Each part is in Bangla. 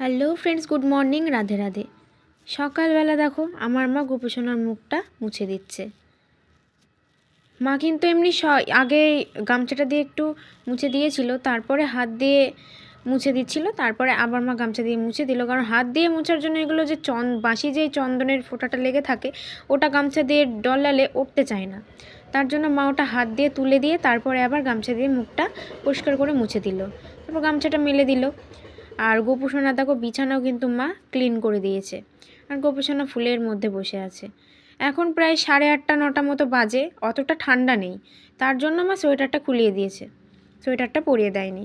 Hello friends, good morning, Radhe Radhe. সকালবেলা দেখো, আমার মা গোপোষণার মুখটা মুছে দিচ্ছে। মা কিন্তু এমনি স, আগে গামছাটা দিয়ে একটু মুছে দিয়েছিল, তারপরে হাত দিয়ে মুছে দিচ্ছিল, তারপরে আবার মা গামছা দিয়ে মুছে দিল। কারণ হাত দিয়ে মোছার জন্য এগুলো যে চন বাঁশি যে চন্দনের ফোঁটাটা লেগে থাকে, ওটা গামছা দিয়ে ডলালে উঠতে চায় না। তার জন্য মা ওটা হাত দিয়ে তুলে দিয়ে তারপরে আবার গামছা দিয়ে মুখটা পরিষ্কার করে মুছে দিল। তারপর গামছাটা মেলে দিল। আর গোপুসোনা দেখো বিছানাও কিন্তু মা ক্লিন করে দিয়েছে। আর গোপুসোনা ফুলের মধ্যে বসে আছে। এখন প্রায় সাড়ে আটটা নটা মতো বাজে অতটা ঠান্ডা নেই। তার জন্য মা সোয়েটারটা খুলিয়ে দিয়েছে। সোয়েটারটা পরিয়ে দেয়নি।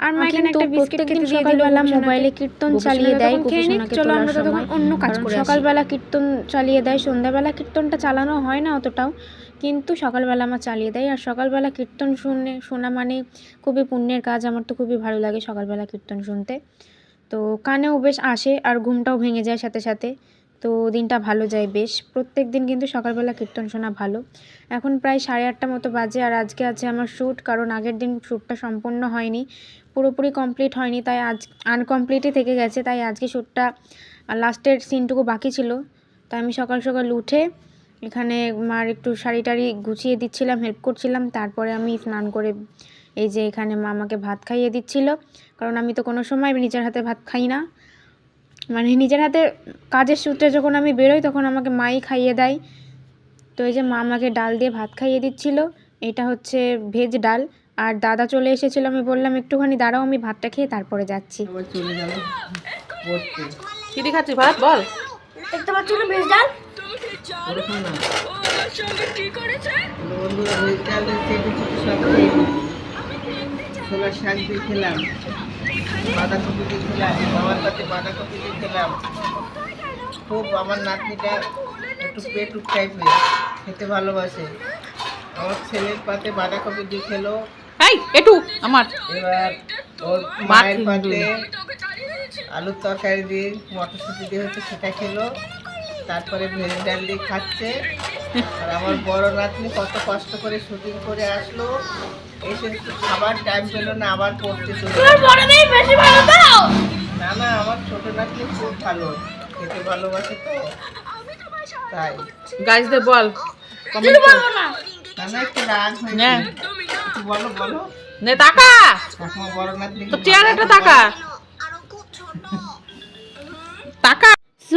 আর মা এখানে একটা বিস্কিট খেতে দিল মোবাইলে কীর্তন চালিয়ে দেয় চলো আমরা তখন অন্য কাজ করে সকালবেলা কীর্তন চালিয়ে দেয় সন্ধ্যাবেলা কীর্তনটা চালানো হয় না অতটাও। কিন্তু সকালবেলা আমার চালিয়ে দেয়। আর সকালবেলা কীর্তন শুনে, শোনা মানে খুবই পুণ্যের কাজ। আমার তো খুবই ভালো লাগে সকালবেলা কীর্তন শুনতে। তো কানেও বেশ আসে আর ঘুমটাও ভেঙে যায় সাথে সাথে। তো দিনটা ভালো যায় বেশ। প্রত্যেক দিন কিন্তু সকালবেলা কীর্তন শোনা ভালো। এখন প্রায় সাড়ে আটটা মতো বাজে আর আজকে আছে আমার শ্যুট। কারণ আগের দিন শ্যুটটা সম্পূর্ণ হয়নি। পুরোপুরি কমপ্লিট হয়নি। তাই আজ আনকমপ্লিটই থেকে গেছে। তাই আজকে শ্যুটটা, লাস্টের সিনটুকু বাকি ছিল। তাই আমি সকাল সকাল উঠে এখানে মার একটু শাড়ি টাড়ি গুছিয়ে দিচ্ছিলাম হেল্প করছিলাম। তারপরে আমি স্নান করে এই যে এখানে মা আমাকে ভাত খাইয়ে দিচ্ছিল। কারণ আমি তো কোনো সময় নিজের হাতে ভাত খাই না। মানে নিজের হাতে কাজের সূত্রে যখন আমি বেরোই তখন আমাকে মাই খাইয়ে দেয়। তো এই যে মা আমাকে ডাল দিয়ে ভাত খাইয়ে দিচ্ছিল। এটা হচ্ছে ভেজ ডাল। আর দাদা চলে এসেছিল আমি বললাম একটুখানি দাঁড়াও আমি ভাতটা খেয়ে তারপরে যাচ্ছি। কি খাচ্ছিস ভাত বল। না ভেজ ডাল বন্ধুরা সব ছোলার শাক দিয়ে খেলাম। বাঁধাকপি দিয়ে খেলাম পাতে বাঁধাকপি দিয়ে খেলাম। খুব আমার নাতনিটা একটু পেটুক টাইপের খেতে ভালোবাসে। আমার ছেলের পাতে বাঁধাকপি দিয়ে খেলো। এই একটু আমার। এবার ওর মায়ের পাতে আলুর তরকারি দিয়ে মটরশুঁটি দিয়ে হচ্ছে সেটা খেলো। তারপরে ভেজ ডাল দিয়ে খাচ্ছে। আর আমার বড় নাতনি কত কষ্ট করে শুটিং করে আসলো। এসে খাবার টাইম পেল না আবার পড়তে চলে না না আমার ছোট নাতনি খুব ভালো। খেতে ভালোবাসে তো। তাই। গাইজদের বল। না। না একটু রাগ হয়েছে বলো বলো। নে টাকা বড় নাতনি তো চেয়ারটা টাকা টাকা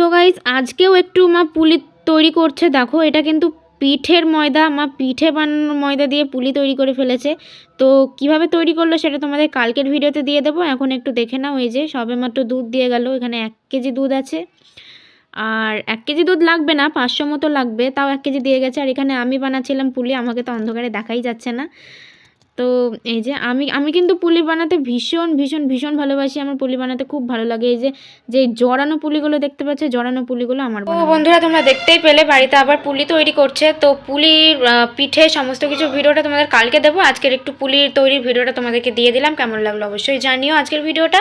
সো গাইজ আজকেও একটু মা পুলি তৈরি করছে। দেখো, এটা কিন্তু পিঠের ময়দা। মা পিঠে বানানোর ময়দা দিয়ে পুলি তৈরি করে ফেলেছে। তো কীভাবে তৈরি করল সেটা তোমাদের কালকের ভিডিওতে দিয়ে দেবো। এখন একটু দেখে নাও, এই যে সবে মাত্র দুধ দিয়ে গেল। এখানে এক কেজি দুধ আছে। আর এক কেজি দুধ লাগবে না, পাঁচশো মতো লাগবে। তাও এক কেজি দিয়ে গেছে। আর এখানে আমি বানাচ্ছিলাম পুলি, আমাকে তো অন্ধকারে দেখাই যাচ্ছে না। এই যে আমি আমি কিন্তু পুলি বানাতে ভীষণ ভীষণ ভীষণ ভালোবাসি। আমার পুলি বানাতে খুব ভালো লাগে। এই যে যে জড়ানো পুলিগুলো দেখতে পাচ্ছে জড়ানো পুলিগুলো আমার ও বন্ধুরা তোমরা দেখতেই পেলে বাড়িতে আবার পুলি তৈরি করছে। তো পুলির পিঠে সমস্ত কিছু ভিডিওটা তোমাদের কালকে দেবো। আজকের একটু পুলির তৈরির ভিডিওটা তোমাদেরকে দিয়ে দিলাম। কেমন লাগল অবশ্যই জানিও আজকের ভিডিওটা।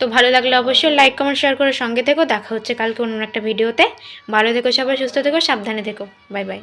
তো ভালো লাগলে অবশ্যই লাইক কমেন্ট শেয়ার করে সঙ্গে থেকো। দেখা হচ্ছে কালকে অন্য একটা ভিডিওতে। ভালো থেকো সবাই সুস্থ থেকো সাবধানে থেকো। Bye bye